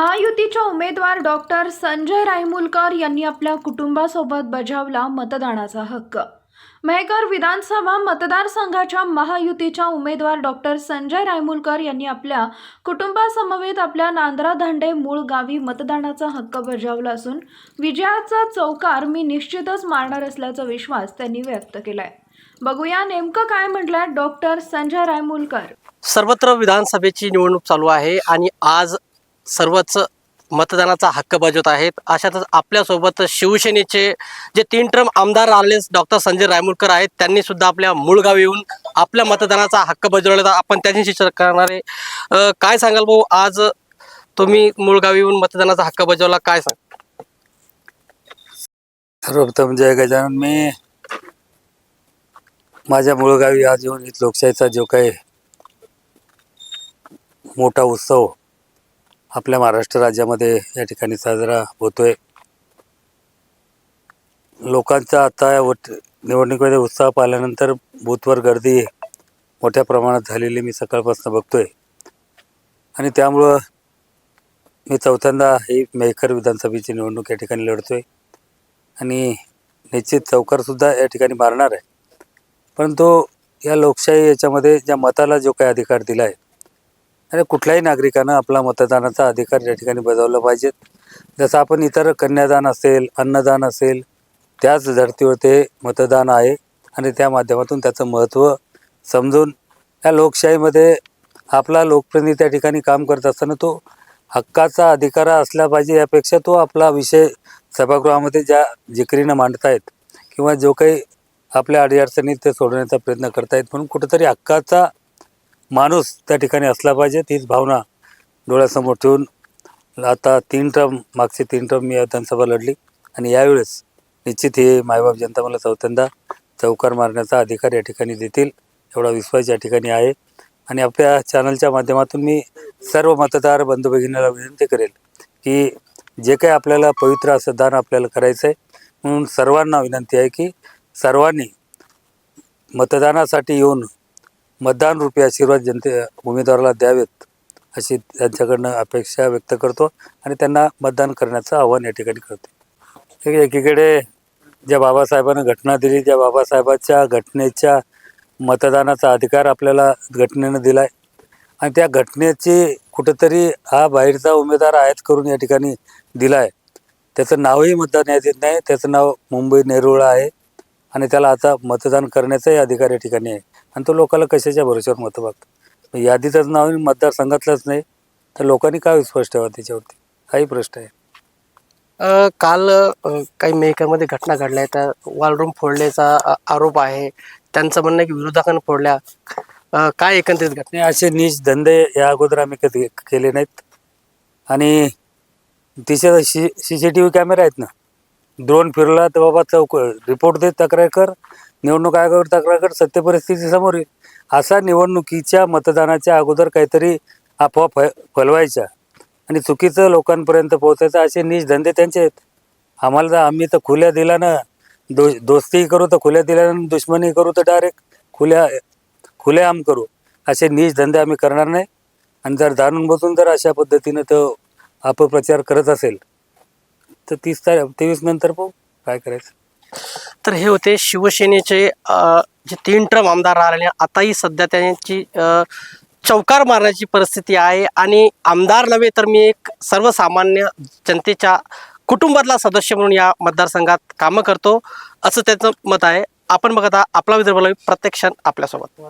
महायुतीच्या उमेदवार डॉक्टर संजय रायमुलकर यांनी आपल्या कुटुंबासोबत बजावला मतदानाचा हक्क. मेहकर विधानसभा मतदारसंघाच्या महायुतीच्या उमेदवार डॉक्टर संजय रायमुलकर यांनी आपल्या कुटुंबासमवेत आपल्या नांद्रा धांडे मूळ गावी मतदानाचा हक्क बजावला असून विजयाचा चौकार मी निश्चितच मारणार असल्याचा विश्वास त्यांनी व्यक्त केलाय. बघूया नेमकं काय म्हटलंय डॉक्टर संजय रायमुलकर. सर्वत्र विधानसभेची निवडणूक चालू आहे आणि आज सर्वच मतदानाचा हक्क बजावत आहेत. अशातच आपल्यासोबत शिवसेनेचे जे तीन टर्म आमदार आले डॉक्टर संजय रायमुलकर आहेत. त्यांनी सुद्धा आपल्या मूळ गावी येऊन आपल्या मतदानाचा हक्क बजावलेला आपण त्यांच्याशी चर्चा करणार आहे. काय सांगाल भाऊ? आज तुम्ही मूळ गावी येऊन मतदानाचा हक्क बजावला. काय सांग? सर्वप्रथम जय गजानन. मी माझ्या मूळ गावी आज येऊन लोकशाहीचा जो काही मोठा उत्सव आपल्या महाराष्ट्र राज्यामध्ये या ठिकाणी साजरा होतोय. लोकांचा आता या वट निवडणुकीमध्ये उत्साह पाहिल्यानंतर बूथवर गर्दी मोठ्या प्रमाणात झालेली मी सकाळपासून बघतोय. आणि त्यामुळं मी चौथ्यांदा ही मेहकर विधानसभेची निवडणूक या ठिकाणी लढतोय. आणि निश्चित चौकारसुद्धा या ठिकाणी मारणार आहे. परंतु या लोकशाही याच्यामध्ये ज्या मताला जो काही अधिकार दिला आहे आणि कुठल्याही नागरिकानं आपला मतदानाचा अधिकार या ठिकाणी बजावला पाहिजे. जसं आपण इतर कन्यादान असेल अन्नदान असेल त्याच धर्तीवर ते मतदान आहे आणि त्या माध्यमातून त्याचं महत्त्व समजून या लोकशाहीमध्ये आपला लोकप्रतिनिधी त्या ठिकाणी काम करत असताना तो हक्काचा अधिकार असला पाहिजे यापेक्षा तो आपला विषय सभागृहामध्ये ज्या जिकरीनं मांडतायत किंवा जो काही आपल्या अडीअडचणीत ते सोडवण्याचा प्रयत्न करतायत म्हणून कुठंतरी हक्काचा माणूस त्या ठिकाणी असला पाहिजे तीच भावना डोळ्यासमोर ठेवून आता तीन टर्म मागचे तीन टर्म मी विधानसभा लढली आणि यावेळेस निश्चित हे मायबाप जनता मला चौथ्यांदा चौकार मारण्याचा अधिकार या ठिकाणी देतील एवढा विश्वास या ठिकाणी आहे. आणि आपल्या चॅनलच्या माध्यमातून मी सर्व मतदार बंधू भगिनीला विनंती करेल की जे काही आपल्याला पवित्र असं दान आपल्याला करायचं आहे म्हणून सर्वांना विनंती आहे की सर्वांनी मतदानासाठी येऊन मतदान रूपी आशीर्वाद जनते उमेदवाराला द्यावेत अशी त्यांच्याकडनं अपेक्षा व्यक्त करतो आणि त्यांना मतदान करण्याचं आव्हान या ठिकाणी करतो. एकीकडे ज्या बाबासाहेबांना घटना दिली ज्या बाबासाहेबाच्या घटनेच्या मतदानाचा अधिकार आपल्याला घटनेनं दिला आहे आणि त्या घटनेची कुठंतरी हा बाहेरचा उमेदवार आयात करून या ठिकाणी दिला आहे त्याचं नावही मतदान यादीत नाही. त्याचं नाव मुंबई नेरुळ आहे. आणि त्याला आता मतदान करण्याचाही अधिकार या ठिकाणी आहे. आणि तो लोकांना कशाच्या भरोश्यावर मतं मागतो? यादीतच नाव मतदारसंघातलंच नाही तर लोकांनी काय विश्वास ठेवा त्याच्यावरती? हाही प्रश्न आहे. अ, काल अ, काही मेहकरमध्ये घटना घडल्या. त्या वॉलरूम फोडल्याचा अ, आरोप आहे. त्यांचं म्हणणं आहे की विरोधकांनी फोडल्या. अ, काय एकंदरीत घटना? असे नीच धंदे या अगोदर आम्ही कधी केले नाहीत. आणि C C C T V camera आहेत ना? द्रोण फिरला तर बाबा चौक रिपोर्ट दे तक्रार कर. निवडणूक आयोगावर तक्रार कर सत्य परिस्थिती समोर येईल. असा निवडणुकीच्या मतदानाच्या अगोदर काहीतरी अफवा फ फलवायच्या. आणि चुकीचं लोकांपर्यंत पोहोचायचं असे नीच धंदे त्यांचे आहेत. आम्हाला तर आम्ही तर खुल्या दिला ना दो दोस्तीही करू तर खुल्या दिल्यानं दुश्मनी करू तर डायरेक्ट खुल्या खुलेआम करू. असे नीच धंदे आम्ही करणार नाही. आणि जर जाणून बसून जर अशा पद्धतीनं तो अपप्रचार करत असेल तर तीस तारीख तेवीस नंतर पाहू काय करायचं. तर हे होते शिवसेनेचे अ, जे तीन ट्रम आमदार राहिले. आताही सध्या त्यांची अ, चौकार मारण्याची परिस्थिती आहे. आणि आमदार नव्हे तर मी एक सर्वसामान्य जनतेच्या कुटुंबातला सदस्य म्हणून या मतदारसंघात कामं करतो. असं त्याचं मत आहे. आपण बघत आहात आपला विदर्भ लाईव्ह. आपल्यासोबत.